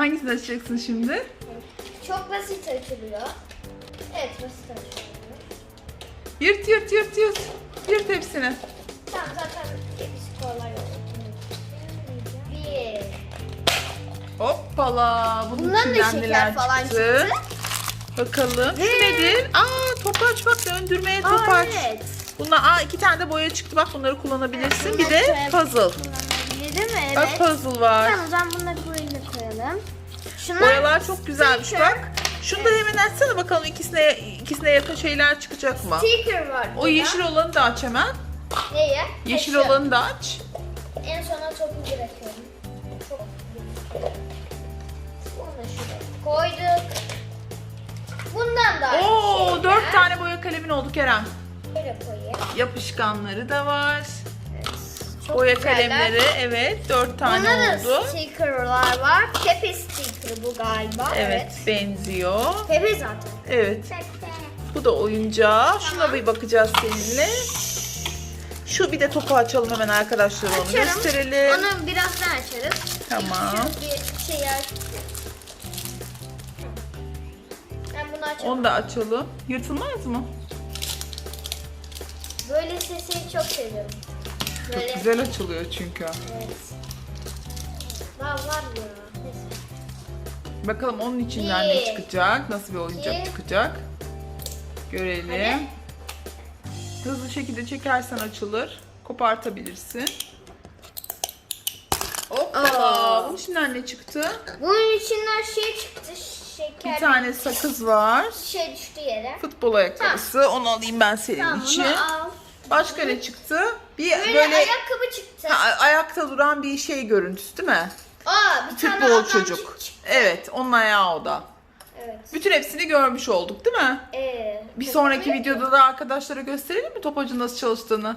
Hangisini açacaksın şimdi? Çok basit açılıyor. Evet basit açılıyor. Yırt yırt yırt yırt. Yırt hepsini. Tamam zaten hepsi kolay oldu. Bir. Hoppala. Bunun Bundan da içinden şeker falan çıktı? Bakalım. Şu Ve- nedir? Aa topaç bak döndürmeye Aa, topaç. evet. Bunlar aa iki tane de boya çıktı. Bak bunları kullanabilirsin. Bir de puzzle. Mi? Bak Evet. puzzle var. Tamam o zaman bunları buraya koyalım. Şunlar Boyalar çok güzelmiş sticker. bak. Şunu da hemen açsana bakalım ikisine ikisine yakın şeyler çıkacak mı? Sticker var O burada. yeşil olanı da aç hemen. Neye? Yeşil şu. olanı da aç. En sona topu bırakıyorum. Çok da şuraya koyduk. Bundan da Oo dört tane boya kalemin oldu Kerem. Böyle koyayım. Yapışkanları da var. Çok boya güzeller. kalemleri evet dört tane Bunda da oldu. stickerlar var. Pepe sticker bu galiba. Evet benziyor. Pepe zaten. Evet bu da oyuncağı. Şuna bir bakacağız seninle. Şu bir de topu açalım hemen arkadaşlar onu Açarım. gösterelim. Onu birazdan açarız. Tamam. Bir şey. Ben bunu açarım. Onu da açalım. Yırtılmaz mı? Böyle sesini çok seviyorum. Böyle. Çok güzel açılıyor çünkü. Evet. Var var ya. Neyse. Bakalım onun içinden Bir, ne çıkacak? Nasıl bir oyuncak iki. çıkacak? Görelim. Hadi. Hızlı şekilde çekersen açılır. Kopartabilirsin. Hoppala. Aa. Bunun içinden ne çıktı? Bunun içinden şey çıktı. Şeker. Bir tane sakız var. şey düştü yere. Futbol ayakkabısı. Onu alayım ben senin Tamam için. bunu al. Başka ne çıktı? Bir Böyle, böyle, ayakkabı çıktı. ha, ayakta duran bir şey görüntüsü değil mi? Aa bir tane Futbol adamcık çocuk. çıktı. Evet, onun ayağı o da. Evet. Bütün hepsini görmüş olduk değil mi? Ee, Bir sonraki videoda da arkadaşlara gösterelim mi topacın nasıl çalıştığını?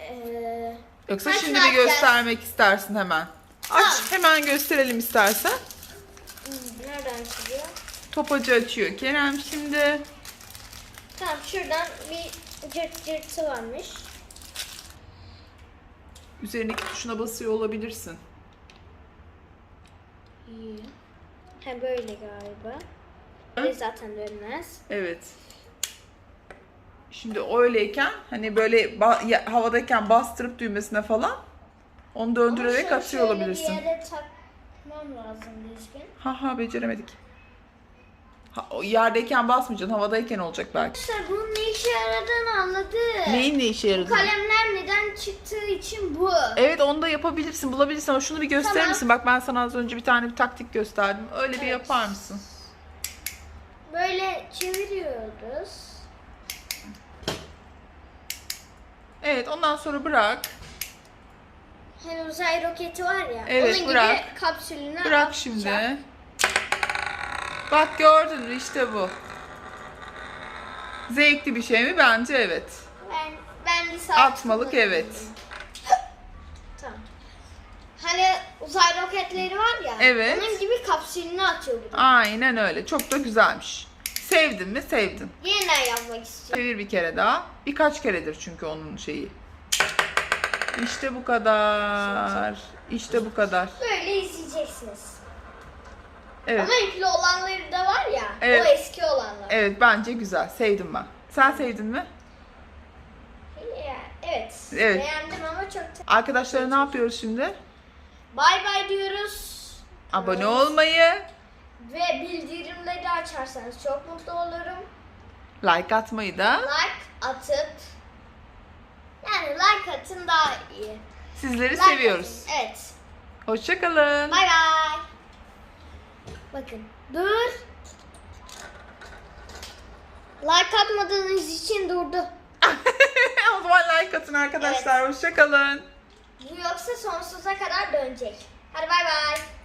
Ee, Yoksa şimdi saat göstermek istersin hemen? Aç Tamam. hemen gösterelim istersen. hmm, nereden çıkıyor? Topacı açıyor Kerem şimdi. Tamam şuradan bir cırt cırtı varmış. Üzerindeki tuşuna basıyor olabilirsin. İyi. Ha böyle galiba. Böyle zaten dönmez. Evet. Şimdi öyleyken hani böyle ba- ya- havadayken bastırıp düğmesine falan onu döndürerek Ama şöyle- atıyor şöyle olabilirsin. bir yere takmam lazım düzgün. Ha ha beceremedik. Ha, o yerdeyken basmayacaksın havadayken olacak belki. Arkadaşlar bunun ne işe yaradığını anladım. Neyin ne işe Bu yaradığını. kalemler neden çıktığı için bu. Evet onu da yapabilirsin, bulabilirsin ama şunu bir gösterir Tamam. misin? Bak ben sana az önce bir tane bir taktik gösterdim. Öyle bir yapar mısın? Böyle çeviriyoruz. Evet ondan sonra bırak. Hani uzay roketi var ya. Evet, onun bırak. gibi kapsülünü Bırak atacak. şimdi. Bak gördün mü işte bu. Zevkli bir şey mi? Bence evet. Ben, ben bir saat Atmalık evet. Tamam. Hani uzay roketleri var ya. Evet. Onun gibi kapsülünü atıyor bu da. Aynen öyle. Çok da güzelmiş. Sevdin mi? Sevdin. Yeniden yapmak istiyorum. Çevir bir kere daha. Birkaç keredir çünkü onun şeyi. İşte bu kadar. İşte bu kadar. Böyle izleyeceksiniz. Evet. Ama ipli olanları da var ya. Evet. O eski olanlar. Evet bence güzel. Sevdim ben. Sen sevdin mi? Evet. Evet. Beğendim ama çok... Arkadaşlara ne yapıyoruz şimdi? Bay bay diyoruz. Abone olmayı, Ve bildirimleri açarsanız çok mutlu olurum. like atmayı da Like atıp yani like atın daha iyi. sizleri Like seviyoruz. atın, Evet. Hoşçakalın. Bay bay. Bakın. Dur. Like atmadığınız için durdu. o zaman like atın arkadaşlar. Hoşçakalın. Bu yoksa sonsuza kadar dönecek. Hadi bay bay.